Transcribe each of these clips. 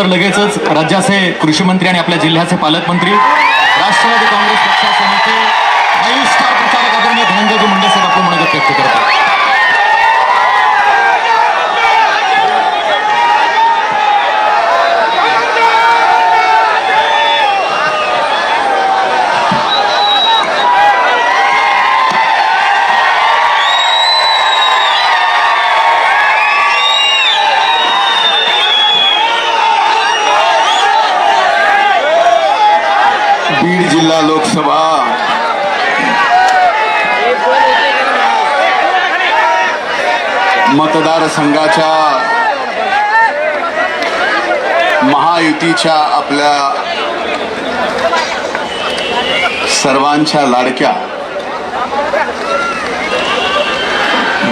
त्यानंतर लगेचच राज्याचे कृषी मंत्री आणि आपल्या जिल्ह्याचे पालकमंत्री राष्ट्रवादी काँग्रेस पक्षाचे नेते फाईव्ह स्टार प्रचारक आदरणीय धनंजयजी मुंडे साहेब आपलं मनोगत व्यक्त करतात बीड जिल्हा लोकसभा मतदारसंघाच्या महायुतीच्या आपल्या सर्वांच्या लाडक्या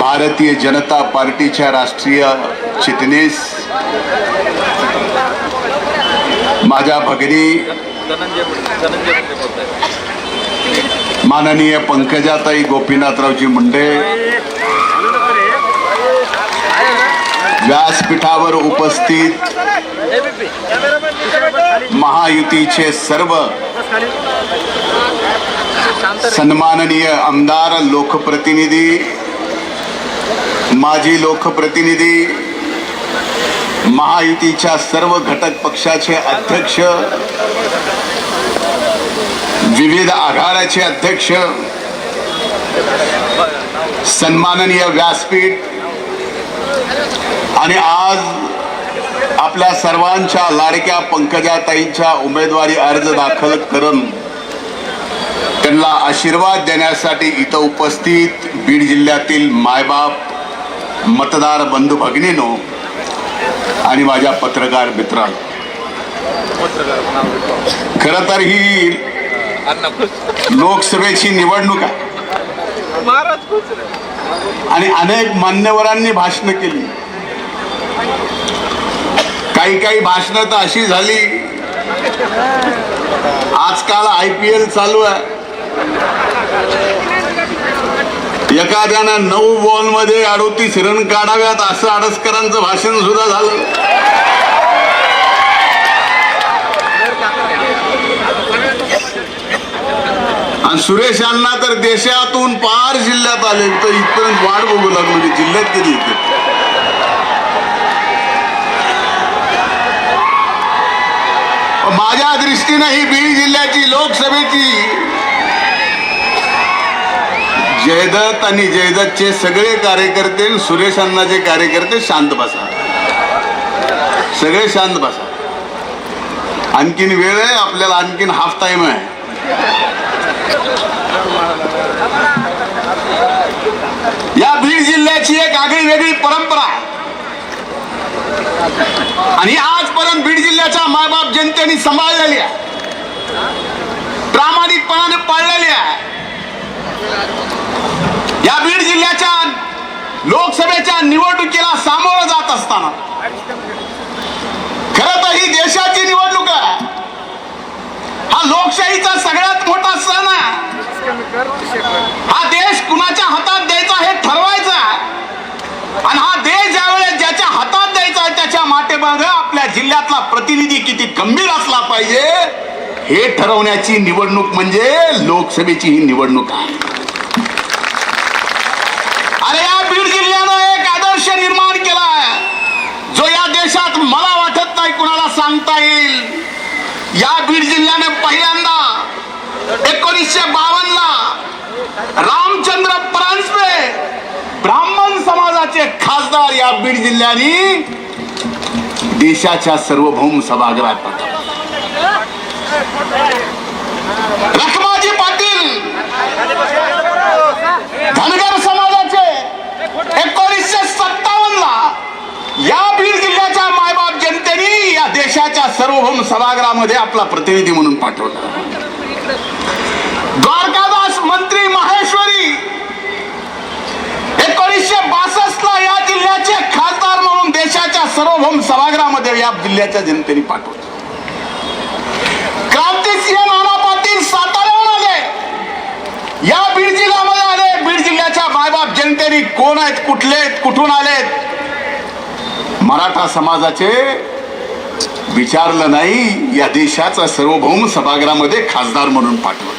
भारतीय जनता पार्टीच्या राष्ट्रीय चिटणीस माझ्या भगिनी माननीय पंकजाताई गोपीनाथरावजी मुंडे व्यासपीठावर उपस्थित महायुतीचे सर्व सन्माननीय आमदार लोकप्रतिनिधी माजी लोकप्रतिनिधी महायुतीच्या सर्व घटक पक्षाचे अध्यक्ष विविध आघाड्याचे अध्यक्ष सन्माननीय व्यासपीठ आणि आज आपल्या सर्वांच्या लाडक्या पंकजाताईंच्या उमेदवारी अर्ज दाखल करून त्यांना आशीर्वाद देण्यासाठी इथं उपस्थित बीड जिल्ह्यातील मायबाप मतदार बंधू भगिनीनो आणि माझ्या पत्रकार मित्रांनो. खर तर ही लोकसभेची निवडणूक आहे. आणि अनेक मान्यवरांनी भाषणं केली. काही काही भाषणं तर अशी झाली. आजकाल आय पी एल चालू आहे. एखाद्यानं नऊ बॉलमध्ये अडोतीस रन काढाव्यात असं आडसकरांचं भाषण सुद्धा झालं. आणि सुरेश अण्णा तर देशातून पार जिल्ह्यात आले तर इथपर्यंत वाट बघू लागलो जिल्ह्यात गेली इथे माझ्या दृष्टीनं ही बीड जिल्ह्याची लोकसभेची जयदत्त आणि जयदत्तचे सगळे कार्यकर्ते आणि सुरेश अण्णाचे कार्यकर्ते शांत बसा. सगळे शांत बसा. आणखीन वेळ आहे आपल्याला आणखीन हाफ टाइम आहे. या बीड जिल्ह्याची एक आगळी वेगळी परंपरा. आहे. आणि आजपर्यंत बीड जिल्ह्याच्या मायबाप जनतेने सांभाळलेली आहे. प्रामाणिकपणाने पाळलेली आहे. या बीड जिल्ह्याच्या लोकसभेच्या निवडणुकीला सामोरं जात असताना खरं तर ही देशाची निवडणूक आहे. हा लोकशाहीचा सगळ्यात मोठा सण आहे. हा देश कुणाच्या हातात द्यायचा हे ठरवायचा आणि हा देश ज्यावेळेस ज्याच्या हातात द्यायचा आहे त्याच्या माटेमाग आपल्या जिल्ह्यातला प्रतिनिधी किती गंभीर असला पाहिजे हे ठरवण्याची निवडणूक म्हणजे लोकसभेची ही निवडणूक आहे. अरे या बीड जिल्ह्यानं एक आदर्श निर्माण केला आहे जो या देशात मला वाटत नाही कुणाला सांगता येईल. या बीड जिल्ह्याने पहिल्यांदा एकोणीसशे बावन्न ला रामचंद्र परांजपे ब्राह्मण समाजाचे खासदार या बीड जिल्ह्याने देशाच्या सार्वभौम सभागृहात रखमाजी पाटील धनगर समाजाचे एकोणीसशे सत्तावन्न ला या बीड जिल्ह्याच्या या देशाच्या सर्वभौम सभागृहामध्ये आपला प्रतिनिधी म्हणून पाठवला. द्वारकादास मंत्री माहेश्वरी एकोणीसशे बासष्ट ला या जिल्ह्याचे खासदार म्हणून देशाच्या सर्वभौम सभागृहामध्ये या जिल्ह्याच्या जनतेने पाठवलं. क्रांतिसिंह नाना पाटील साताऱ्याहून आले या बीड जिल्ह्यामध्ये आले. बीड जिल्ह्याच्या मायबाप जनतेने कोण आहेत कुठले आहेत कुठून आलेत? मराठा समाजाचे विचारलं नाही या देशाचा सार्वभौम सभागृहामध्ये खासदार म्हणून पाठवलं.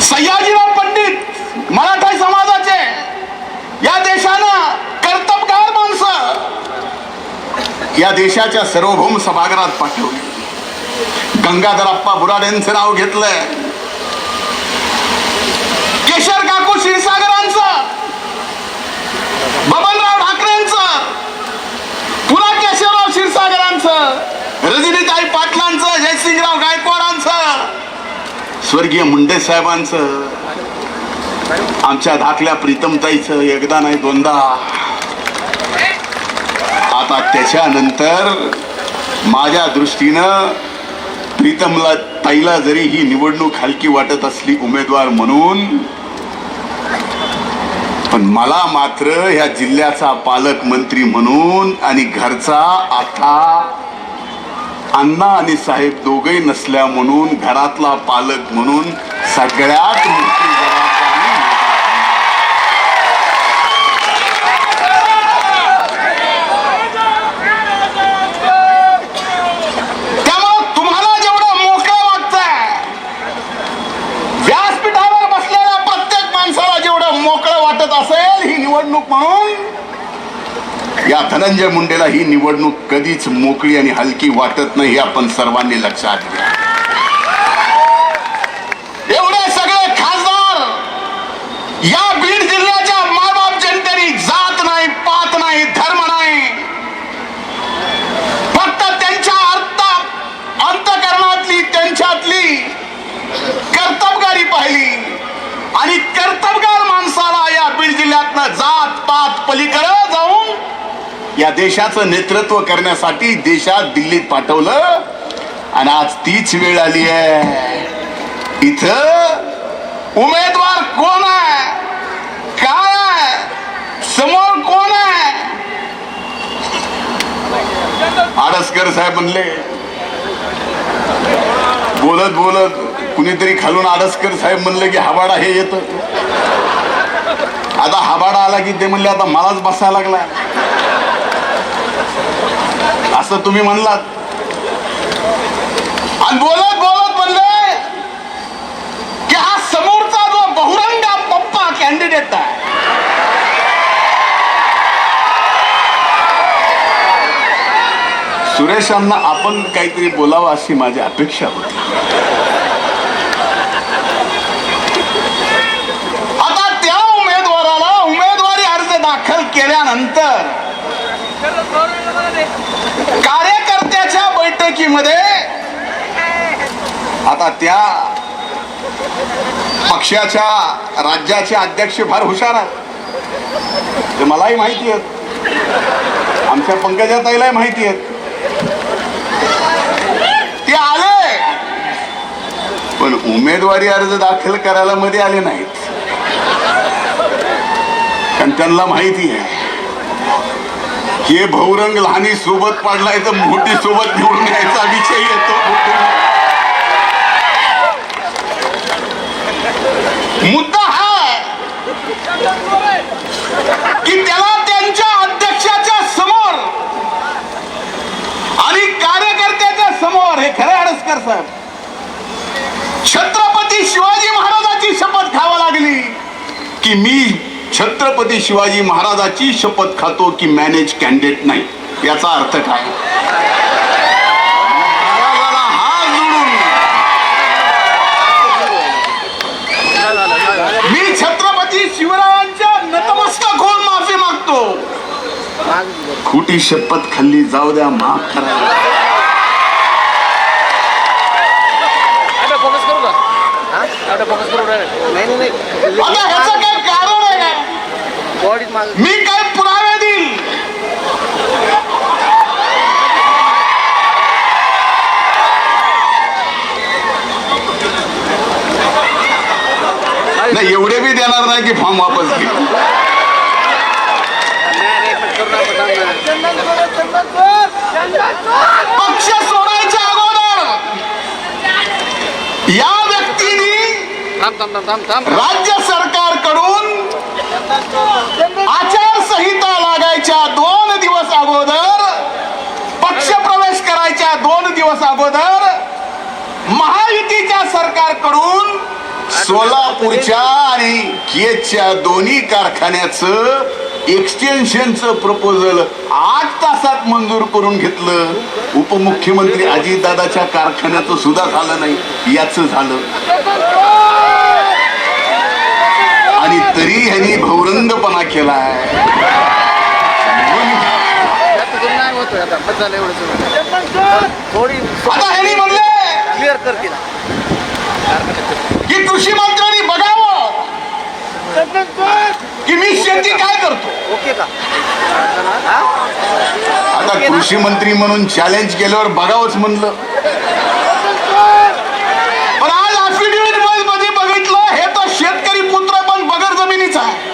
सयाजीराव पंडित मराठा समाजाचे या देशानं कर्तबगार माणसं या देशाच्या सार्वभौम सभागृहात पाठवली. गंगाधरप्पा बुराडेंचं नाव घेतलंय. केशर काकू क्षीरसागरांचं. बाबा क्षीरसागरांचं रजनीताई पाटलांचं जयसिंगराव गायकवाडांचं स्वर्गीय मुंडे साहेबांचं आमच्या धाकल्या प्रीतमताईचं एकदा नाही दोनदा. आता त्याच्यानंतर माझ्या दृष्टीनं प्रीतमला ताईला जरी ही निवडणूक हलकी वाटत असली उमेदवार म्हणून पण मला मात्र ह्या जिल्ह्याचा पालकमंत्री म्हणून आणि घरचा आता अण्णा आणि साहेब दोघे नसल्या म्हणून घरातला पालक म्हणून सगळ्यात मोठी जबाबदारी त्यामुळं तुम्हाला जेवढं मोकळं वाटतंय व्यासपीठावर बसलेल्या प्रत्येक माणसाला जेवढं मोकळं वाटत असेल ही निवडणूक म्हणून? या धनंजय मुंडेला ही निवडणूक कधीच मोकळी आणि हलकी वाटत नाही हे आपण सर्वांनी लक्षात घ्या. एवढे सगळे खासदार या बीड जिल्ह्याच्या मायबाप जनतेने जात नाही पात नाही धर्म नाही फक्त त्यांच्या अर्थ अंतकरणातली त्यांच्यातली कर्तबगारी पाहिली आणि कर्तबगार माणसाला या बीड जिल्ह्यातनं जात पात पलीकडे जाऊन या देशाचं नेतृत्व करण्यासाठी देशात दिल्लीत पाठवलं. आणि आज तीच वेळ आली आहे. इथं उमेदवार कोण आहे? काय आहे? समोर कोण आहे? आडसकर साहेब म्हणले बोलत बोलत कुणीतरी खालून आडसकर साहेब म्हणले की हवाडा हे येत. आता हाबाडा आला की ते म्हणले आता मलाच बसायला लागला. असं तुम्ही म्हणलात. आणि बोलत बोलत म्हणले की हा समोरचा जो बहुरंग पप्पा कॅन्डिडेट आहे सुरेशांना आपण काहीतरी बोलावं अशी माझी अपेक्षा होती आता त्या उमेदवाराला उमेदवारी अर्ज दाखल केल्यानंतर कार्यकर्त्याच्या बैठकीमध्ये आता त्या पक्षाच्या राज्याचे अध्यक्ष फार हुशार आहेत. ते मलाही माहिती आहेत. आमच्या पंकजाताईलाही माहिती आहेत. ते आले. पण उमेदवारी अर्ज दाखल करायला मध्ये आले नाहीत. कारण त्यांना माहिती आहे. हे बहुरंग लहानी सोबत पाडलाय तर मोठी सोबत निवडून यायचा विषय येतो. मुद्दा हा कि की त्याला त्यांच्या अध्यक्षाच्या समोर आणि कार्यकर्त्याच्या समोर हे खरे अडसकर साहेब छत्रपती शिवाजी महाराजाची शपथ खावा लागली की मी छत्रपती शिवाजी महाराजाची शपथ खातो की मॅनेज कॅन्डिडेट नाही. याचा अर्थ काय? मी छत्रपती शिवरायांच्या नतमस्तक होऊन माफी मागतो. खोटी शपथ खाल्ली जाऊ द्या माफ करा. आता फोकस करू का? आता फोकस करू नाही नाही नाही. आता ह्याचं काय कारण आहे का बॉडीत माग मी काय पुरावे देईल नाही एवढे बी देणार नाही की फॉर्म वापस घे. पक्ष सोडायच्या अगोदर या व्यक्तीने राज्य आचारसंहिता लागायच्या दोन दिवस अगोदर पक्षप्रवेश करायच्या दोन दिवस अगोदर महायुतीच्या सरकारकडून सोलापूरच्या आणि केजच्या दोन्ही कारखान्याचं एक्सटेन्शनचं प्रपोजल आठ तासात मंजूर करून घेतलं. उपमुख्यमंत्री अजितदादाच्या कारखान्याचं सुद्धा झालं नाही. याच झालं. आणि तरी ह्यांनी भौरंदपणा केलाय. थोडी म्हणले क्लिअर कर की कृषी मंत्र्यांनी बघावं. की मी शेती काय करतो? ओके का आता कृषी मंत्री म्हणून चॅलेंज केल्यावर बघावंच म्हणलं पण आज affidavit मध्ये बघितलं हे तर शेतकरी पुत्र पण बगर जमिनीचा आहे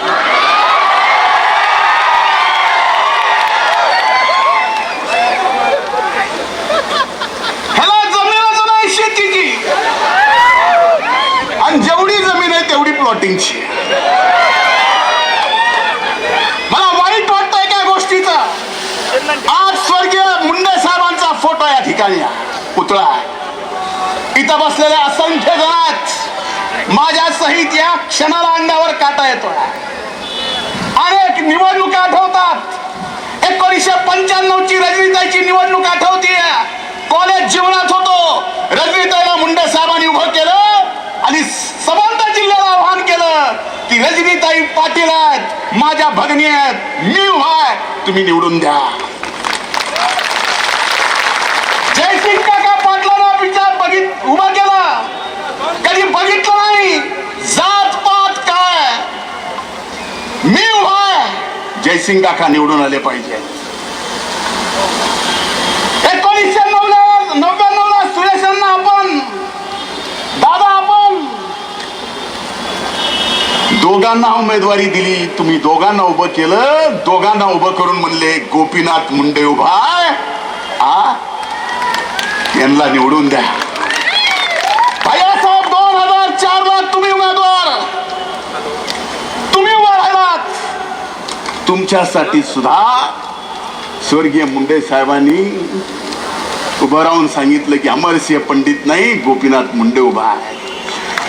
ह्याला जमीनच नाही शेतीची आणि जेवढी जमीन आहे मला वाईट वाटतंय काय गोष्टीचा. आज स्वर्गीय मुंडे साहेबांचा फोटो या ठिकाणी. पुतळा इथं बसलेल्या असंख्य जणात माझ्या सहित या क्षणाला अंगावर काटा येतो अनेक निवडणुका आठवतात. एकोणीसशे पंच्याण्णव ची रजनीताईची निवडणूक आठवतीये. कॉलेज जीवनात होतो. रजनीताईला मुंडे साहेबांनी उभं केलं आणि सभा केलं रजनीताई पाटील आहेत माझ्या भगनी आहेत मी उभा आहे. तुम्ही निवडून द्या. जयसिंग काका पाटलांना विचार बघित उभा केला. कधी बघितलं नाही. जात पात काय? मी उभा आहे. जयसिंग काका निवडून आले पाहिजे. एकोणीसशे नव्वद नव्याण्णव ला सुरेशांना आपण दादा आपण दोघांना उमेदवारी दिली. तुम्ही दोघांना उभं केलं. दोघांना उभं करून म्हणले गोपीनाथ मुंडे उभा आ? यांना निवडून द्या. भैयासाहेब दोन हजार चार ला तुम्ही उमेदवार. तुम्ही उभा राहिलात. तुमच्यासाठी सुद्धा स्वर्गीय मुंडे साहेबांनी उभं राहून सांगितलं की अमरसिंह पंडित नाही गोपीनाथ मुंडे उभा आहे.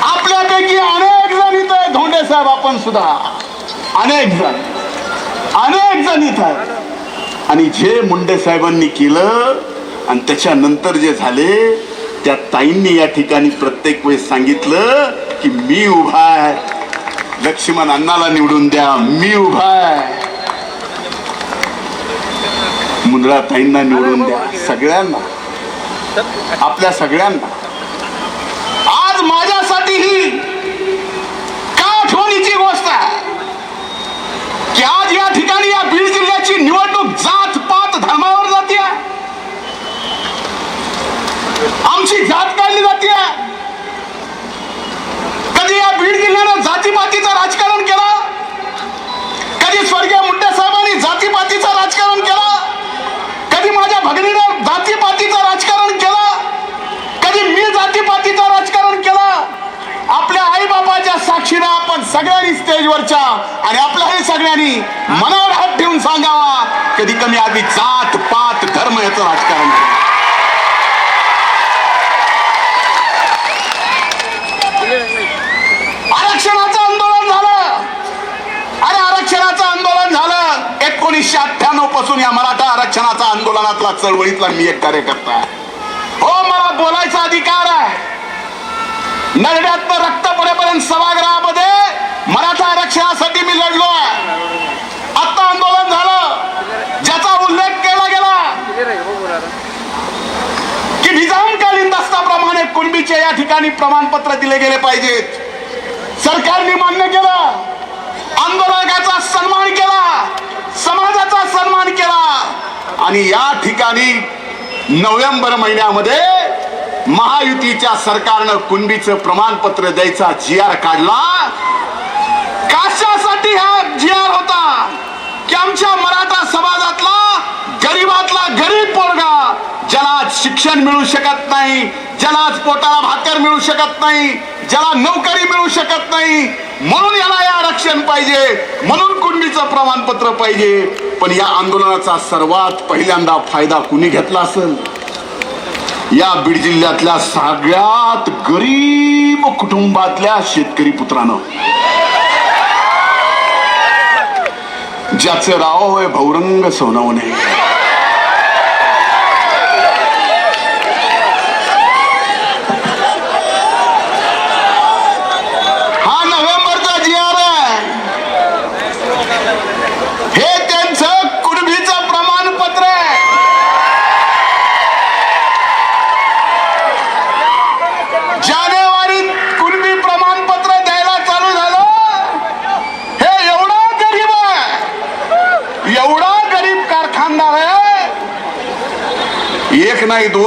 आपल्यापैकी अनेक जण इथं आहे धोंडे साहेब आपण सुद्धा. अनेक जण. अनेक जण इथं आहेत. आणि जे मुंडे साहेबांनी केलं आणि त्याच्यानंतर जे झाले त्या ताईंनी या ठिकाणी प्रत्येक वेळेस सांगितलं की मी उभा आहे. लक्ष्मण अण्णाला निवडून द्या. मी उभा आहे. मुंद्रा ताईंना निवडून द्या. सगळ्यांना. आपल्या सगळ्यांना. आज माझ्यासाठी ही का आठवणीची गोष्ट आहे? की आज या ठिकाणी या बीड जिल्ह्याची निवडणूक जात पात धर्मावर जाते आमची जात काढली जाते कधी या बीड जिल्ह्यानं जातीपातीचं राजकारण केलं कधी स्वर्गीय मुंडे साहेबांनी जातीपातीचं राजकारण केलं कधी माझ्या भगिनीनं जातीपातीचं राजकारण केलं कधी मी जातीपातीचं राजकारण केलं आपल्या आई बाबाच्या साक्षीनं आपण सगळ्यांनी स्टेजवरच्या आणि आपल्याही सगळ्यांनी मनावर हात ठेवून सांगावा. कधी कमी आधी जात पात धर्म याचं राजकारण. आरक्षणाचं आंदोलन झालं. अरे आरक्षणाचं आंदोलन झालं. एकोणीसशे अठ्ठ्याण्णवपासून या मराठा आरक्षणाचा आंदोलनातला चळवळीतला मी एक कार्यकर्ता हो मला बोलायचा अधिकार आहे. नरड्यात रक्त पडेपर्यंत सभागृहामध्ये मराठा आरक्षणासाठी मी लढलो आहे. आता आंदोलन झालं. ज्याचा उल्लेख केला गेला. की निजामकालीन दस्ताप्रमाणे कुणबीचे या ठिकाणी प्रमाणपत्र दिले गेले पाहिजेत. सरकारने मान्य केलं. आंदोलकाचा सन्मान केला. समाजाचा सन्मान केला. आणि या ठिकाणी नोव्हेंबर महिन्यामध्ये महायुतीच्या सरकारनं कुणबीचं प्रमाणपत्र द्यायचा जी आर काढला? कशासाठी हा जी आर होता? की आमच्या मराठा समाजातला गरीबातला गरीब पोरगा ज्याला आज शिक्षण मिळू शकत नाही ज्याला आज पोटाला भाकर मिळू शकत नाही ज्याला नोकरी मिळू शकत नाही म्हणून याला या आरक्षण पाहिजे म्हणून कुणबीचं प्रमाणपत्र पाहिजे. पण या आंदोलनाचा सर्वात पहिल्यांदा फायदा कुणी घेतला असेल? या बीड जिल्ह्यातल्या सगळ्यात गरीब कुटुंबातल्या शेतकरी पुत्रानं. ज्याचं राव आहे भौरंग सोनवणे हा नोव्हेंबरचा जी आर आहे हे त्यांचं कुणबीचं प्रमाणपत्र आहे जानेवारीत कुणबी प्रमाणपत्र द्यायला चालू झालं हे एवढा गरीब आहे एवढा गरीब कारखानदार आहे एक नाही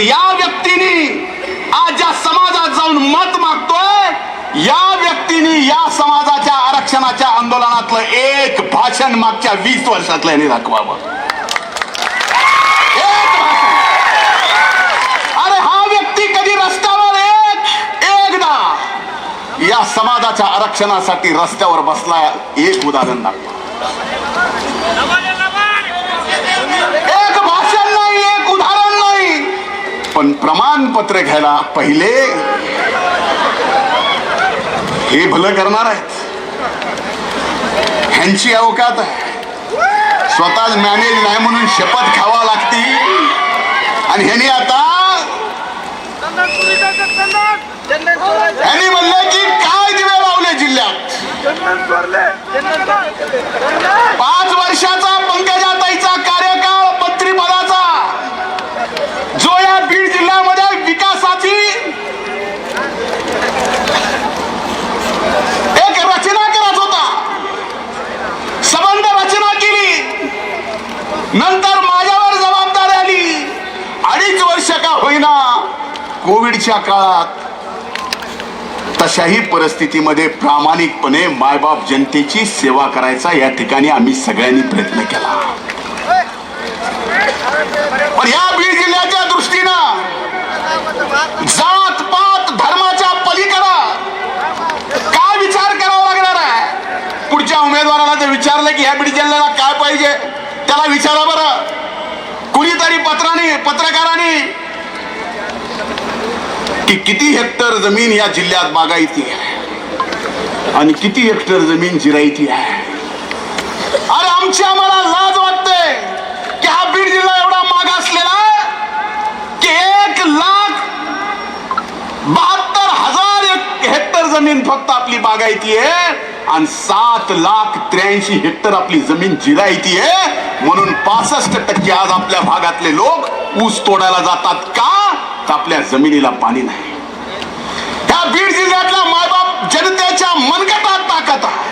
या व्यक्तीने आज ज्या समाजात जाऊन मत मागतोय या व्यक्तीने या समाजाच्या आरक्षणाच्या आंदोलनातलं एक भाषण मागच्या वीस वर्षातलं याने दाखवावं. एक भाषण. अरे हा व्यक्ती कधी रस्त्यावर एक एकदा या समाजाच्या आरक्षणासाठी रस्त्यावर बसला एक उदाहरण दाखवा एक भाषण नाही एक उदाहरण नाही पण प्रमाणपत्र घ्यायला पहिले हे भलं करणार आहेत. ह्यांची अवकात आहे. स्वतःच मॅनेज नाही म्हणून शपथ खावा लागती. आणि ह्यानी आता ह्यांनी म्हणलं की काय दिवे लावले जिल्ह्यात. पाच वर्षाचा पंकजा कार्यकाळ मंत्रिपदाचा जो या बीड जिल्ह्यामध्ये विकासाची एक रचना करत होता संबंध रचना केली नंतर माझ्यावर जबाबदारी आली. अडीच वर्ष का होईना कोविडच्या काळात तशाही परिस्थितीमध्ये प्रामाणिकपणे मायबाप जनतेची सेवा करायचा या ठिकाणी आम्ही सगळ्यांनी प्रयत्न केला. पण या बीड जिल्ह्याच्या दृष्टीनं जात पात धर्माच्या पलीकडं काय विचार करावा लागणार आहे? पुढच्या उमेदवाराला जर विचारलं की ह्या बीड जिल्ह्याला काय पाहिजे? त्याला विचारा बरं. कुणीतरी पत्राने पत्रकाराने की किती हेक्टर जमीन या जिल्ह्यात बागायती आहे? आणि किती हेक्टर जमीन जिरायती आहे? अरे आमची आम्हाला लाज वाटते की हा बीड जिल्हा एवढा मागासलेला की एक लाख बहात्तर हजार हेक्टर जमीन फक्त आपली बागायती आहे. आणि सात लाख त्र्याऐंशी हेक्टर आपली जमीन जिरायती आहे म्हणून पासष्ट टक्के आज आपल्या भागातले लोक ऊस तोडायला जातात का? तर आपल्या जमिनीला पाणी नाही. त्या बीड जिल्ह्यातला मायबाप जनतेच्या मनगटात ताकद आहे.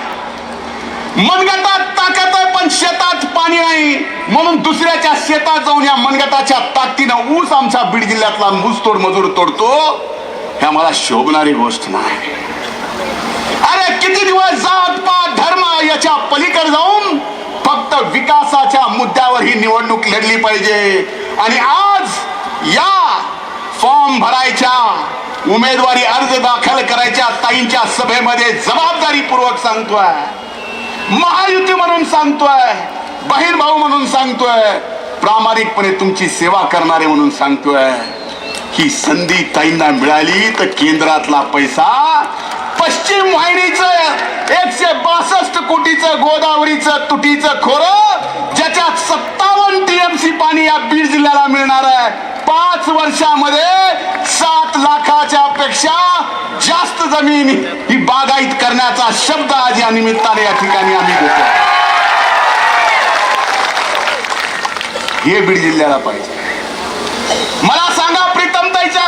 मनगटात ताकद आहे पण शेतात पाणी नाही. म्हणून दुसऱ्याच्या शेतात जाऊन या मनगटाच्या ताकदीनं ऊस आमच्या बीड जिल्ह्यातला ऊसतोड मजूर तोडतो. ह्या मला शोभणारी गोष्ट नाही. अरे किती दिवस जात पात धर्म याच्या पलीकडे जाऊन फक्त विकासाच्या मुद्द्यावर ही निवडणूक लढली पाहिजे. आणि आज या फॉर्म भरायच्या उमेदवारी अर्ज दाखल करायच्या ताईंच्या सभेमध्ये जबाबदारीपूर्वक सांगतोय. महायुती म्हणून सांगतोय बहीण भाऊ म्हणून सांगतोय प्रामाणिकपणे तुमची सेवा करणारे म्हणून सांगतोय. ही संधी ताईंना मिळाली तर केंद्रातला पैसा पश्चिम वाहिनीचं एकशे बासष्ट कोटीचं गोदावरीचं तुटीचं खोरं ज्याच्यात सत्तावन्न टीएमसी पाणी या बीड जिल्ह्याला मिळणार आहे. पाच वर्षामध्ये सात लाखाच्या पेक्षा जास्त जमीन ही बागायत करण्याचा शब्द आज या निमित्ताने या ठिकाणी आम्ही देतो हे बीड जिल्ह्याला पाहिजे मला सांगा प्रीतमताईच्या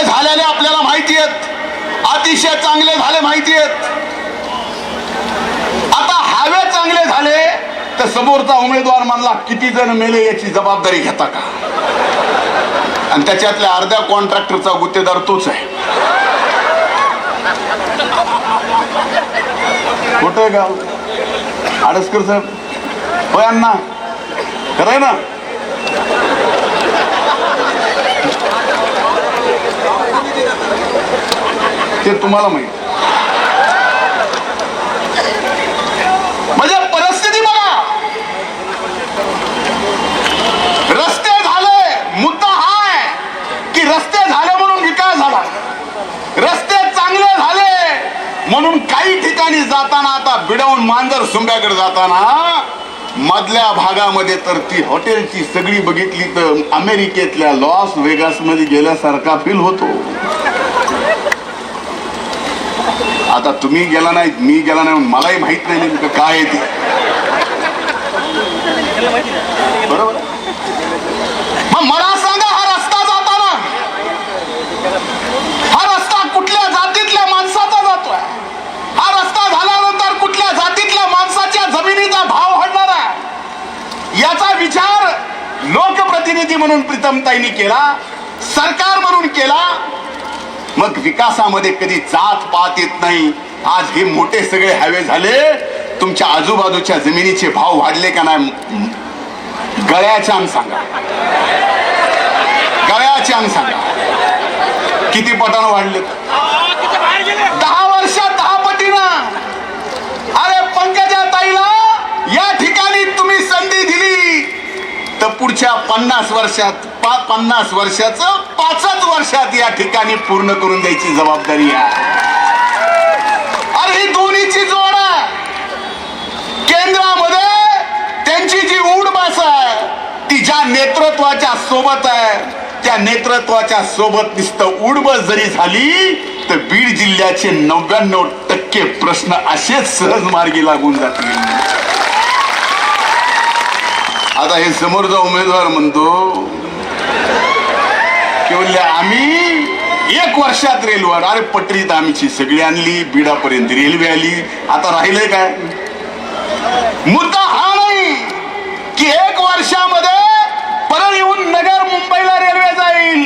चांगले झालेले आपल्याला माहिती आहेत. अतिशय चांगले झाले माहिती आहेत. आता हवे चांगले झाले तर समोरचा उमेदवार म्हणला किती जण मेले याची जबाबदारी घेता का? आणि त्याच्यातल्या अर्ध्या कॉन्ट्रॅक्टरचा गुत्तेदार तोच आहे. कुठं आहे गाव आडसकर साहेब. होय अण्णा. खरंय ना? तुम्हाला माहीत. म्हणजे परिस्थिती बघा. रस्ते झाले मुद्दा हा आहे की रस्ते झाले म्हणून विकास झाला. रस्ते चांगले झाले म्हणून काही ठिकाणी जाताना आता बिडवून मांजर सुंब्याकडे जाताना मधल्या भागामध्ये तर ती हॉटेलची सगळी बघितली तर अमेरिकेतल्या लॉस वेगासमध्ये गेल्यासारखा फील होतो. आता तुम्ही गेला नाही मी गेला नाही मलाही माहीत नाही नेमकं काय आहे ते. बरोबर? मग मला सांगा हा रस्ता जाताना. हा रस्ता कुठल्या जातीतल्या माणसाचा जातोय? हा रस्ता झाल्यानंतर कुठल्या जातीतल्या माणसाच्या जमिनीचा भाव हडणार आहे? याचा विचार लोकप्रतिनिधी म्हणून प्रीतमताईंनी केला सरकार म्हणून केला मग विकासामध्ये कधी जात पात येत नाही. आज हे मोठे सगळे हायवे झाले. तुमच्या आजूबाजूच्या जमिनीचे भाव वाढले का नाही? गळ्याच्या अंग सांगा. गळ्याचे अंग सांगा. किती पटानं वाढले दहा वर्षात दहा पटीनं अरे पंकजा ताईला या ठिकाणी तुम्ही संधी दिली तर पुढच्या पन्नास वर्षात पा पन्नास वर्षाचं पाचच वर्षात या ठिकाणी पूर्ण करून द्यायची जबाबदारी आहे. अरे ही दोन्हीची जोड आहे. केंद्रामध्ये त्यांची जी उडबास आहे ती ज्या नेतृत्वाच्या सोबत आहे त्या नेतृत्वाच्या सोबत नुसतं उडबस जरी झाली तर बीड जिल्ह्याचे नव्याण्णव टक्के प्रश्न असेच सहज मार्गी लागून जातील. आता हे समोरचा उमेदवार म्हणतो की म्हणले आम्ही एक वर्षात रेल्वे अरे पटरीत आमची सगळी आणली बीडापर्यंत रेल्वे आली. आता राहिलंय काय? मुद्दा हा नाही की एक वर्षामध्ये परत येऊन नगर मुंबईला रेल्वे जाईल.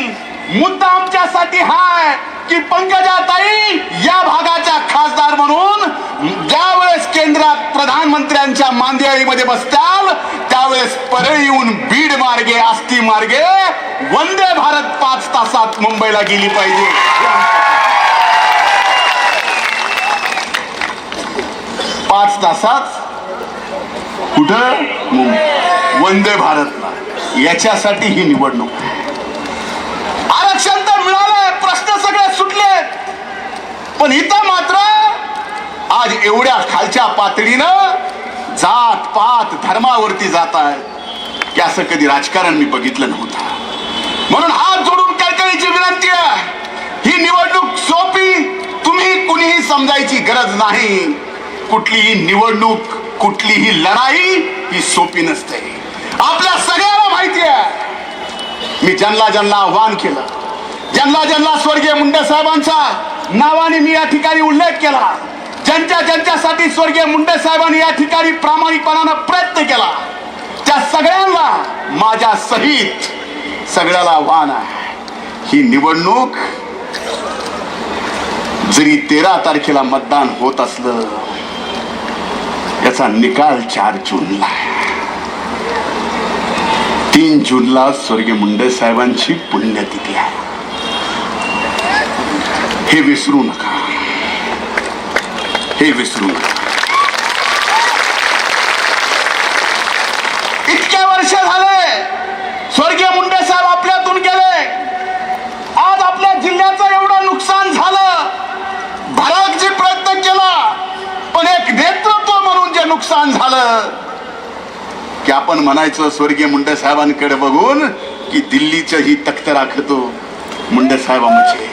मुद्दा आमच्यासाठी हाय की पंकजाताई या भागाच्या खासदार म्हणून ज्यावेळेस केंद्रात प्रधानमंत्र्यांच्या मांदियाळीमध्ये बसताल त्यावेळेस परळ येऊन बीड मार्गे आस्ती मार्गे वंदे भारत पाच तासात मुंबईला गेली पाहिजे. पाच तासात कुठं? वंदे भारतला याच्यासाठी ही निवडणूक आहे. आरक्षण तर मिळालंय प्रश्न सगळे सुटलेत पण इथं मात्र आज एवढ्या खालच्या पातळीनं जात पात धर्मावरती जात आहे की असं कधी राजकारण मी बघितलं नव्हतं. म्हणून हात जोडून कळकळीची विनंती आहे. ही निवडणूक सोपी तुम्ही कुणीही समजायची गरज नाही. कुठलीही निवडणूक कुठलीही लढाई ही सोपी नसते. आपल्या सगळ्याला माहिती आहे. मी जनला जनला आव्हान केलं जनला जनला स्वर्गीय मुंडे साहेबांचा नावाने मी या ठिकाणी उल्लेख केला. ज्यांच्या ज्यांच्यासाठी स्वर्गीय मुंडे साहेबांनी या ठिकाणी प्रामाणिकपणानं प्रयत्न केला त्या सगळ्यांना माझ्या सहित सगळ्याला आव्हान आहे. ही निवडणूक जरी तेरा तारखेला मतदान होत असलं याचा निकाल चार जूनला आहे. तीन जूनला स्वर्गीय मुंडे साहेबांची पुण्यतिथी आहे. हे विसरू नका. हे विसरू नका. इतक्या वर्ष झाले स्वर्गीय मुंडे साहेब आपल्यातून गेले. आज आपल्या जिल्ह्याचं एवढं नुकसान झालं. भरागची प्रयत्न केला पण एक नेतृत्व म्हणून जे नुकसान झालं की आपण म्हणायचं स्वर्गीय मुंडे साहेबांकडे बघून की दिल्लीचं ही तख्त राखतो मुंडे साहेबांचे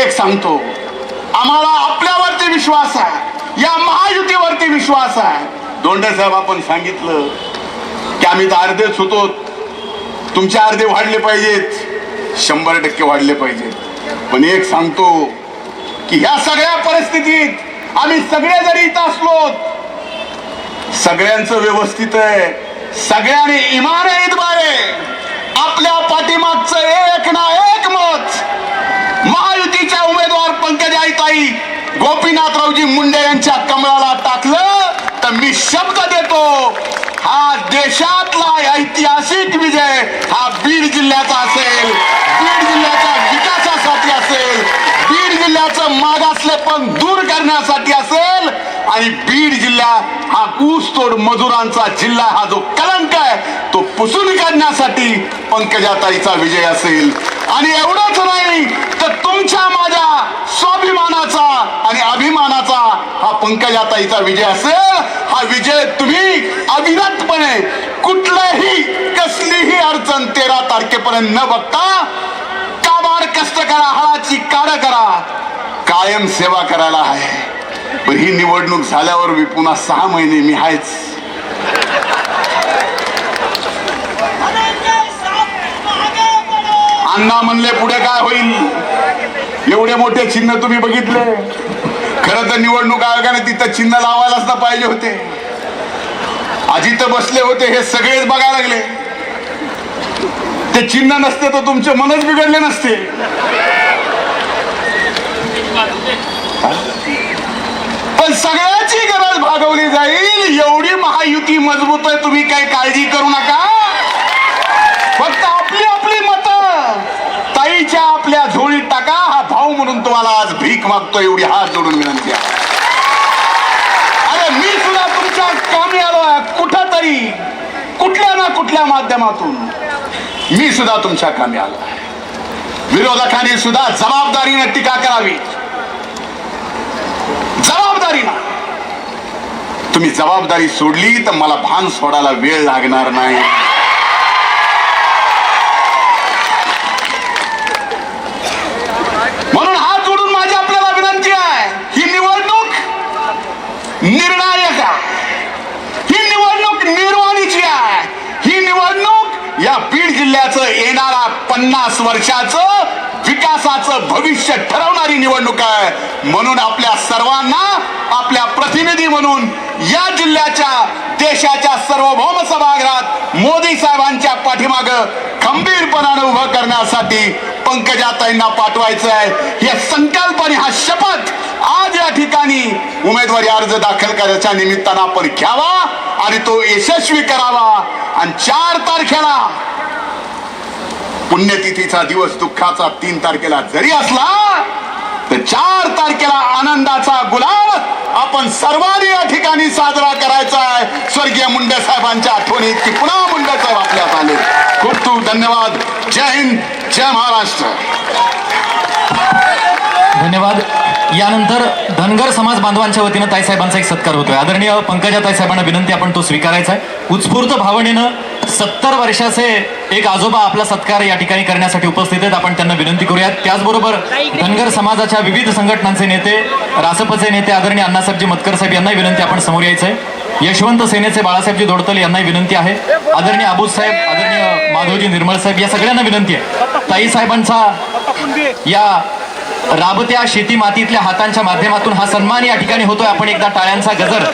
एक सांगतो. आम्हाला आपल्यावरती विश्वास आहे. या महायुतीवरती विश्वास आहे. दोंडे साहेब आपण सांगितलं की आम्ही तर अर्धेच होतो. तुमचे अर्धे वाढले पाहिजेत. शंभर टक्के वाढले पाहिजेत. पण एक सांगतो की ह्या सगळ्या परिस्थितीत आम्ही सगळे जरी इथं असलो सगळ्यांचं व्यवस्थित आहे. सगळ्यांनी इमान आहे इतबारे आपल्या पाठीमागचं एक ना एक मत. महा उमेदवार पंकजाईताई गोपीनाथरावजी मुंडे यांच्या कमळाला टाकलं तर मी शब्द देतो हा देशातला ऐतिहासिक विजय हा बीड जिल्ह्याचा असेल. बीड जिल्ह्याच्या विकासासाठी असेल. बीड जिल्ह्याचं मागासलेपण दूर करण्यासाठी असेल. आणि बीड जिल्हा हा ऊसतोड मजुरांचा जिल्हा हा जो कलंक आहे तो पुसून काढण्यासाठी पंकजाताईचा विजय असेल. आणि एवढंच नाही तर तुमच्या माझ्या स्वाभिमानाचा आणि अभिमानाचा हा पंकजाताईचा विजय असेल हा विजय तुम्ही अविरतपणे कुठलाही कसलीही अडचण तेरा तारखेपर्यंत न बघता काबाड कष्ट करा हळाची काढ करा कायम सेवा करायला आहे. पण ही निवडणूक झाल्यावर मी पुन्हा सहा महिने मी आहेच. अण्णा म्हणले पुढे काय होईल? एवढे मोठे चिन्ह तुम्ही बघितले? खरं तर निवडणूक आयोगाने तिथं चिन्ह लावायलाच ना पाहिजे होते. आजी तर बसले होते हे सगळेच बघायला लागले. ते चिन्ह नसते तर तुमचे मनच बिघडले नसते. पण सगळ्याची गरज भागवली जाईल. एवढी महायुती मजबूत आहे तुम्ही काही काळजी करू नका. फक्त आपली आपली मत. ताईच्या आपल्या झोळीत टाका. हा म्हणून तुम्हाला आज भीक मागतो एवढी हात जोडून विनंती आहे. अरे मी सुद्धा तुमच्या कामी आलो आहे कुठं तरी कुठल्या ना कुठल्या माध्यमातून मी सुद्धा तुमच्या कामी आलो आहे. विरोधकांनी सुद्धा जबाबदारीने टीका करावी. जबाबदारीनं. तुम्ही जबाबदारी सोडली तर मला भान सोडायला वेळ लागणार नाही म्हणून हात जोडून माझी आपल्याला विनंती आहे ही निवडणूक निर्णायक आहे ही निवडणूक निर्वाणीची आहे ही निवडणूक या बीड जिल्ह्याचं येणारा पन्नास वर्षाचं विकासाचं भविष्य ठरवणारी निवडणूक आहे. म्हणून आपल्या सर्वांना आपल्या प्रतिनिधी म्हणून या जिल्ह्याच्या देशाच्या सार्वभौम सभागृहात मोदी साहेबांच्या पाठीमाग खंबीरपणाने उभं करण्यासाठी पंकजाताईंना पाठवायचं आहे. हे संकल्प आणि हा शपथ आज या ठिकाणी उमेदवारी अर्ज दाखल करायच्या निमित्तानं आपण घ्यावा आणि तो यशस्वी करावा. आणि चार तारखेला पुण्यतिथीचा दिवस दुःखाचा तीन तारखेला जरी असला तर चार तारखेला आनंदाचा गुलाल आपण सर्वांनी या ठिकाणी साजरा करायचा आहे. स्वर्गीय मुंडे साहेबांच्या आठवणीत की पुन्हा मुंडे साहेब आपल्यात आले. खूप खूप धन्यवाद. जय हिंद जय महाराष्ट्र. धन्यवाद. यानंतर धनगर समाज बांधवांच्या वतीनं ताईसाहेबांचा एक सत्कार होतोय. आदरणीय पंकजा ताईसाहेबांना विनंती आपण तो स्वीकारायचा आहे. उत्स्फूर्त भावनेनं सत्तर वर्षाचे एक आजोबा आपला सत्कार या ठिकाणी करण्यासाठी उपस्थित आहेत. आपण त्यांना विनंती करूयात. त्याचबरोबर धनगर समाजाच्या विविध संघटनांचे नेते रासपचे नेते आदरणीय अण्णासाहेबजी मतकर साहेब यांनाही विनंती आपण समोर यायचं आहे यशवंत सेनेचे बाळासाहेबजी दोडतल यांनाही विनंती आहे. आदरणीय अबूज साहेब आदरणीय माधवजी निर्मळ साहेब या सगळ्यांना विनंती आहे. ताई साहेबांचा या राबत्या शेती मातीतल्या हातांच्या माध्यमातून हा सन्मान या ठिकाणी होतोय. आपण एकदा टाळ्यांचा गजर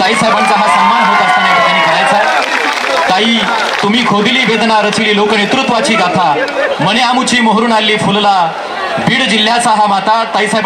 ताई साहेबांचा हा सन्मान होत असताना या ठिकाणी करायचा आहे. ताई तुम्ही खोदिली वेदना रचिली लोकनेतृत्वाची गाथा. मने आमुची मोहरून आली फुलला. बीड जिल्ह्याचा हा माता ताईसाहेब